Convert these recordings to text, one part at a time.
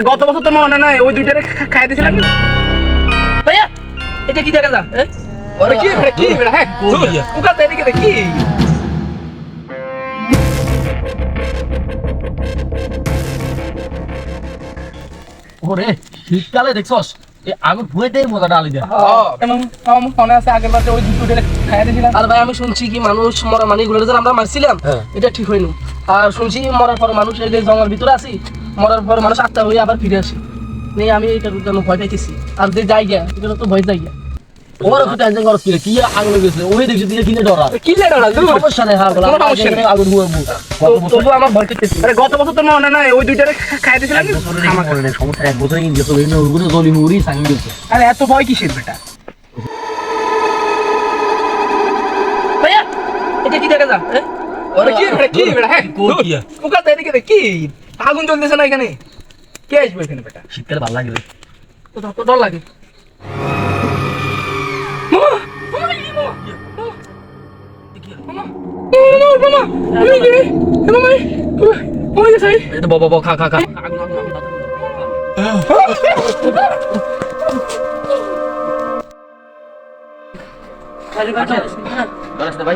গত বছর তোর মনে নাই ওই দুইটারে খাই দিয়েছিলাম? ভাইয়া এটা কি দেখা যা এ? ওরে কি রে কি রে হ্যাঁ কুকা তো এদিকে দেখি ওরে শীতকালে দেখছস এই আগুন ভুয়েতেই মজাটা আলি দেয় মনে আছে আগের বার ওই দুইটারে খাই দিয়েছিলাম? আর ভাই আমি শুনছি কি মানুষ মরা মানে এগুলো যে আমরা মারছিলাম হ্যাঁ। এটা ঠিক হয়নি। আর শুনছি মরার পর মানুষ এই যে জমার ভিতরে আছি মরার পর মানুষ আত্মা হয়ে আবার ফিরে আসে। নেই আমি এটা জন্য ভয় পাইতেছি। আর যে যাই গিয়া এটা তো ভয় যাই গিয়া। ওর একটু টেনশন করছ কি কি আগুন লেগেছে ওই দেখছি তুই কিনে ডরা কি লেডা না সমস্যা নেই হ্যাঁ বলা। সমস্যা নেই। আগুন বুয়াবু তবু আমার ভয় করতেছি। আরে গত বছর তোর মনে নাই ওই দুইটারে খাই দিয়েছিলাম সমস্যা এক বছর কিন্তু গেছে ওই ওগুলো জলি মুড়ি সাঙ্গি গেছে। আরে এত ভয় কিসের বেটা? ভাইয়া এটা কি দেখা যা ওরে কি রে কি রে হ্যাঁ কুকা তো এদিকে দেখি আগুন জ্বলতেছে না এখানে কে আসবে এখানে বেটা শীতকালে ভালো লাগে রে। তো তো ডর লাগে মামা মামা কি মামা মামা মামা মামা এই যে মামা মামা গেছে এই তো বাবা বাবা খা খা খা ডরাস না ভাই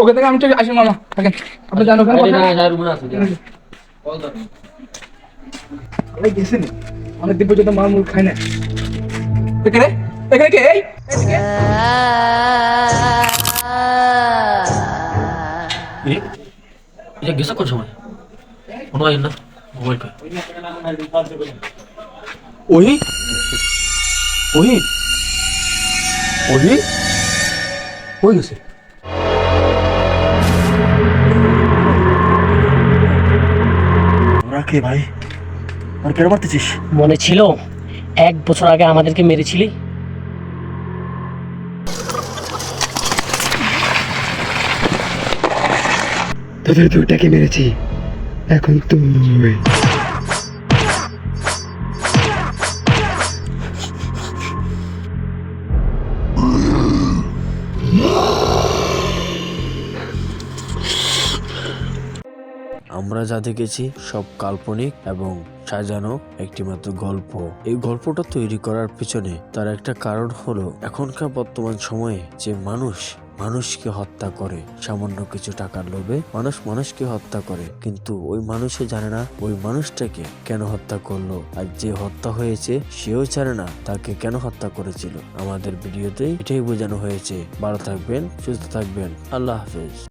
ওকে থেকে আমি চলে আসি মামা থাকেন। আপনি জানো কেন আরে না যা রুমে আসি বল তো। আমি গেছি নি অনেক দিন পর্যন্ত মা মুখ খাই না এখানে? এখানে কে? এই! এটা গেছে কোন সময়? কোনো আইন না? মোবাইল পে ওহি? ওহি? ওহি? কই গেছে? কে ভাই? আর কেন মারতেছিস? মনে ছিল এক বছর আগে আমাদেরকে মেরেছিলি? তোদের দুটাকে মেরেছি। এখন তুই আমরা যা দেখেছি সব কাল্পনিক এবং সাজানো একটিমাত্র গল্প। এই গল্পটা তৈরি করার পিছনে তার একটা কারণ হলো, এখনকার বর্তমান সময়ে যে মানুষ মানুষকে হত্যা করে, সামান্য কিছু টাকার লোভে মানুষ মানুষকে হত্যা করে, কিন্তু ওই মানুষে জানে না ওই মানুষটাকে কেন হত্যা করল আর যে হত্যা হয়েছে সেও জানে না তাকে কেন হত্যা করেছিল। আমাদের ভিডিওতে এটাই বোঝানো হয়েছে। ভালো থাকবেন, সুস্থ থাকবেন। আল্লাহ হাফেজ।